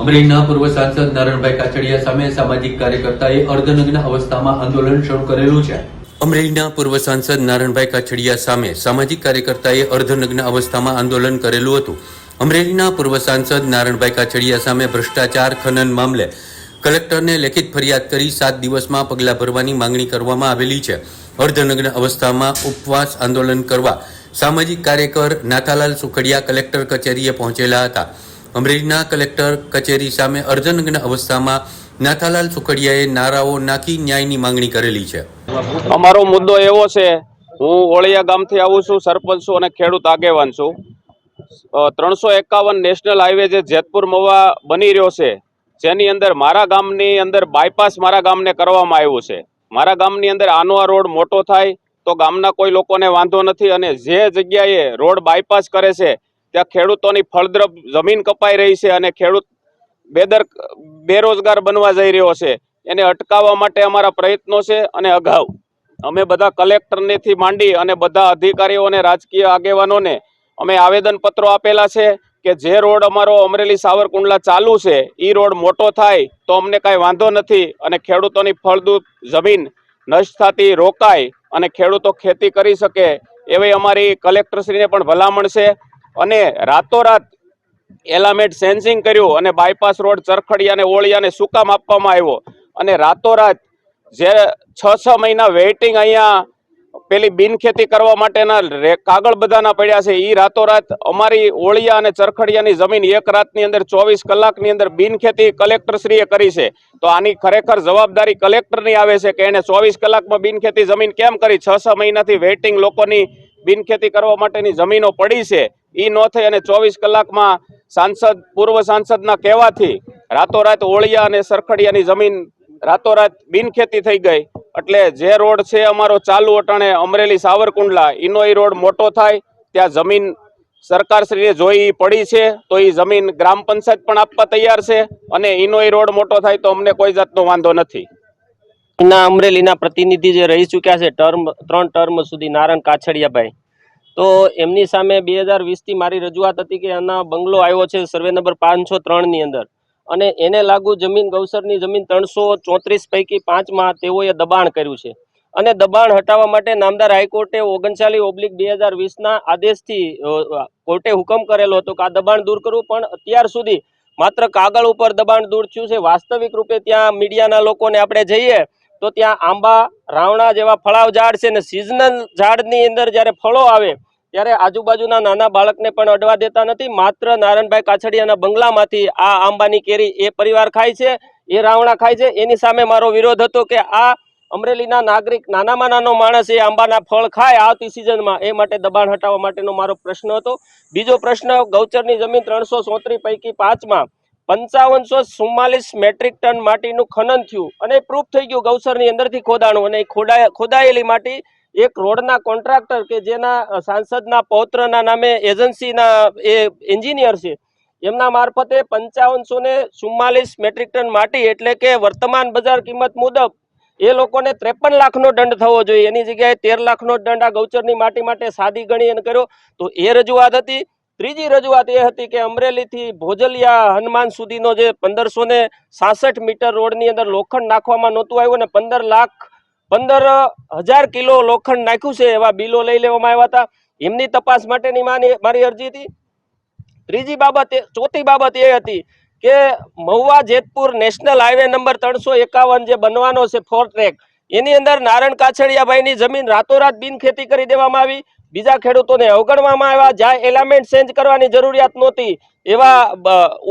અમરેલીના પૂર્વ સાંસદ નારણભાઈ કાછડિયા સામે સામાજિક કાર્યકર્તાએ અર્ધનગ્ન અવસ્થામાં આંદોલન શરૂ કરેલું છે. અમરેલીના પૂર્વ સાંસદ નારણભાઈ કાછડિયા સામે સામાજિક કાર્યકર્તાએ અર્ધનગ્ન અવસ્થામાં આંદોલન કરેલું હતું. અમરેલીના પૂર્વ સાંસદ નારણભાઈ કાછડિયા સામે ભ્રષ્ટાચાર ખનન મામલે કલેક્ટરને લેખિત ફરિયાદ કરી સાત દિવસમાં પગલાં ભરવાની માંગણી કરવામાં આવેલી છે. અર્ધનગ્ન અવસ્થામાં ઉપવાસ આંદોલન કરવા સામાજિક કાર્યકર નાથાલાલ સુખડિયા કલેક્ટર કચેરીએ પહોંચેલા હતા. અમરેલીના કલેક્ટર કચેરી સામે અર્ધનગ્ન અવસ્થામાં નાથાલાલ સુખડિયાએ નારાઓ નાખી ન્યાયની માંગણી કરેલી છે. અમારો મુદ્દો એવો છે, હું ઓળિયા ગામથી આવું છું, સરપંચ છું અને ખેડૂત આગેવાન છું. ત્રણસો એકાવન નેશનલ હાઈવે જે જેતપુર મવા બની રહ્યો છે, જેની અંદર મારા ગામની અંદર બાયપાસ મારા ગામને કરવામાં આવ્યું છે. મારા ગામની અંદર આનો આ રોડ મોટો થાય તો ગામના કોઈ લોકોને વાંધો નથી અને જે જગ્યાએ રોડ બાયપાસ કરે છે ત્યાં ખેડૂતોની ફળદ્રપ જમીન કપાઈ રહી છે અને ખેડૂત બેદર, બેરોજગાર બનવા જઈ રહ્યો છે. એને અટકાવવા માટે અમારા પ્રયત્નો છે અને અગાઉ. અમે બધા કલેક્ટરનેથી માંડી અને બધા અધિકારીઓને રાજકીય આગેવાનોને અમે આવેદનપત્રો આપેલા છે કે જે રોડ અમારો અમરેલી સાવરકુંડલા ચાલુ છે એ રોડ મોટો થાય તો અમને કાંઈ વાંધો નથી અને ખેડૂતોની ફળદ્રુપ જમીન નષ્ટ થતી રોકાય અને ખેડૂતો ખેતી કરી શકે એવી અમારી કલેક્ટરશ્રીને પણ ભલામણ છે. અને રાતોરાત એલામેટ સેન્સિંગ કર્યું અને બાયપાસ રોડ ચરખડિયાને, ઓળિયાને સુકામ આપવામાં આવ્યો. અને રાતોરાત જે છ છ મહિના વેઇટિંગ અહીંયા પેલી બિનખેતી કરવા માટેના કાગળ બધાના પડ્યા છે એ રાતોરાત અમારી ઓળિયા અને ચરખડિયાની જમીન એક રાતની અંદર ચોવીસ કલાકની અંદર બિનખેતી કલેક્ટરશ્રીએ કરી છે. તો આની ખરેખર જવાબદારી કલેક્ટરની આવે છે કે એને ચોવીસ કલાકમાં બિનખેતી જમીન કેમ કરી? છ છ મહિનાથી વેઇટિંગ લોકોની બિનખેતી કરવા માટેની જમીનો પડી છે. એ ન થઈ અને ચોવીસ કલાકમાં સાંસદ, પૂર્વ સાંસદના કહેવાથી રાતોરાત ઓળિયા અને સરખડિયાની જમીન રાતોરાત બિનખેતી થઈ ગઈ. એટલે જે રોડ છે અમારો ચાલુ અટાણે અમરેલી સાવરકુંડલા એનો એ રોડ મોટો થાય, ત્યાં જમીન સરકારશ્રીએ જોઈ પડી છે, તો એ જમીન ગ્રામ પંચાયત પણ આપવા તૈયાર છે અને એનો એ રોડ મોટો થાય તો અમને કોઈ જાતનો વાંધો નથી. ના અમરેલીના પ્રતિનિધિ જે રહી ચૂક્યા છે, ટર્મ, ત્રણ ટર્મ સુધી નારણ કાછડિયાભાઈ. તો એમની સામે બે હજાર વીસથી મારી રજૂઆત હતી કે એના બંગલો આવ્યો છે સર્વે નંબર પાંચસો ત્રણની અંદર. અને એને લાગુ જમીન, ગૌસરની જમીન ત્રણસો ચોત્રીસ પૈકી પાંચમાં તેઓએ દબાણ કર્યું છે. અને દબાણ હટાવવા માટે નામદાર હાઈકોર્ટે ઓગણચાલીસ ઓબ્લિક બે હજાર વીસના આદેશથી કોર્ટે હુકમ કરેલો હતો કે આ દબાણ દૂર કરવું, પણ અત્યાર સુધી માત્ર કાગળ ઉપર દબાણ દૂર થયું છે. વાસ્તવિક રૂપે ત્યાં મીડિયાના લોકોને આપણે જઈએ તો ત્યાં આંબા, રાવણા જેવા ફળાવ ઝાડ છે ને સિઝનલ ઝાડની અંદર જ્યારે ફળો આવે, ત્યારે આજુબાજુના નાના બાળકને પણ અડવા દેતા નથી. માત્ર નારાયણભાઈ કાછડિયાના બંગલામાંથી આ આંબાની કેરી એ પરિવાર ખાય છે, એ રાવણા ખાય છે. એની સામે મારો વિરોધ હતો કે આ અમરેલીના નાગરિક, નાનામાં નાનો માણસ એ આંબાના ફળ ખાય આવતી સિઝનમાં એ માટે દબાણ હટાવવા માટેનો મારો પ્રશ્ન હતો. બીજો પ્રશ્ન, ગૌચરની જમીન ત્રણસો પૈકી પાંચમાં પંચાવનસો ચુમ્માલીસ મેટ્રિક ટન માટીનું ખનન થયું અને પ્રૂફ થઈ ગયું ગૌસરની અંદરથી ખોદાણું અને ખોદાયેલી માટી એક રોડના કોન્ટ્રાક્ટર કે જેના સાંસદના પૌત્રના નામે એજન્સીના એ એન્જિનિયર છે. એમના મારફતે પંચાવનસો ને ચુમ્માલીસ મેટ્રિક ટન માટી એટલે કે વર્તમાન બજાર કિંમત મુજબ એ લોકોને ત્રેપન લાખનો દંડ થવો જોઈએ. એની જગ્યાએ તેર લાખનો દંડ આ ગૌચરની માટી માટે સાદી ગણી કર્યો. તો એ રજૂઆત હતી ત્રીજી રજૂઆત એ હતી કે અમરેલીથી ભોજલિયા હનુમાન સુધીનો જે પંદરસો ને સાસઠ મીટર રોડની અંદર લોખંડ નાખવામાં નહોતું આવ્યું ને પંદર લાખ, પંદર હજાર કિલો લોખંડ નાખ્યું છે એવા બિલો લઈ લેવામાં આવ્યા હતા. એમની તપાસ માટેની મારી અરજી હતી. ત્રીજી બાબત ચોથી બાબત એ હતી કે Mahuva Jetpur national highway number ત્રણસો એકાવન જે બનવાનો છે ફોર ટ્રેક, એની અંદર નારણ કાછડિયાભાઈની જમીન રાતોરાત બિનખેતી કરી દેવામાં આવી. બીજા ખેડૂતોને અવગણવામાં આવ્યા. જ્યાં એલામેન્ટ ચેન્જ કરવાની જરૂરિયાત નહોતી. એવા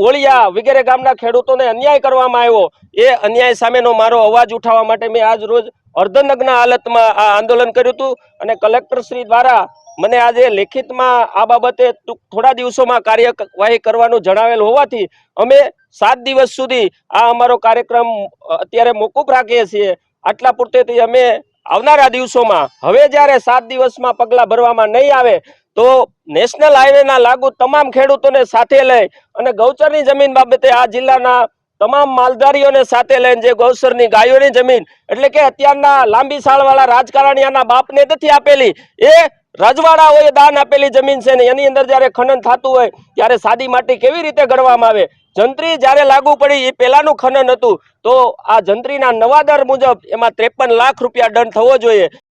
ઓળિયા વગેરે ગામના ખેડૂતોને અન્યાય કરવામાં આવ્યો. એ અન્યાય સામેનો મારો અવાજ ઉઠાવવા માટે મેં આજ રોજ અર્ધનગ્ન હાલતમાં આ આંદોલન કર્યું હતું અને કલેક્ટરશ્રી દ્વારા મને આજે લેખિતમાં આ બાબતે થોડા દિવસોમાં કાર્યવાહી કરવાનું જણાવેલ હોવાથી અમે સાત દિવસ સુધી આ અમારો કાર્યક્રમ અત્યારે મોકૂફ રાખીએ છીએ. આટલા પૂરતેથી અમે આવનારા દિવસોમાં, હવે જ્યારે સાત દિવસમાં પગલાં ભરવામાં નહીં આવે, તો નેશનલ હાઈવેના લાગુ તમામ ખેડૂતોને સાથે લઈ અને ગૌચરની જમીન બાબતે આ જિલ્લાના તમામ માલધારીઓને સાથે લઈને જે ગૌસરની ગાયોની જમીન, એટલે કે અત્યારના લાંબી સાળવાળા રાજકારણીયાના બાપને નથી આપેલી, એ રજવાડાઓએ દાન આપેલી જમીન છે ને એની અંદર જ્યારે ખનન થતું હોય, ત્યારે સાદી માટી કેવી રીતે ગણવામાં આવે? જંત્રી જ્યારે લાગુ પડી, એ પહેલાનું ખનન હતું. તો આ જંત્રીના નવા દર મુજબ એમાં ત્રેપન લાખ રૂપિયા દંડ થવો જોઈએ.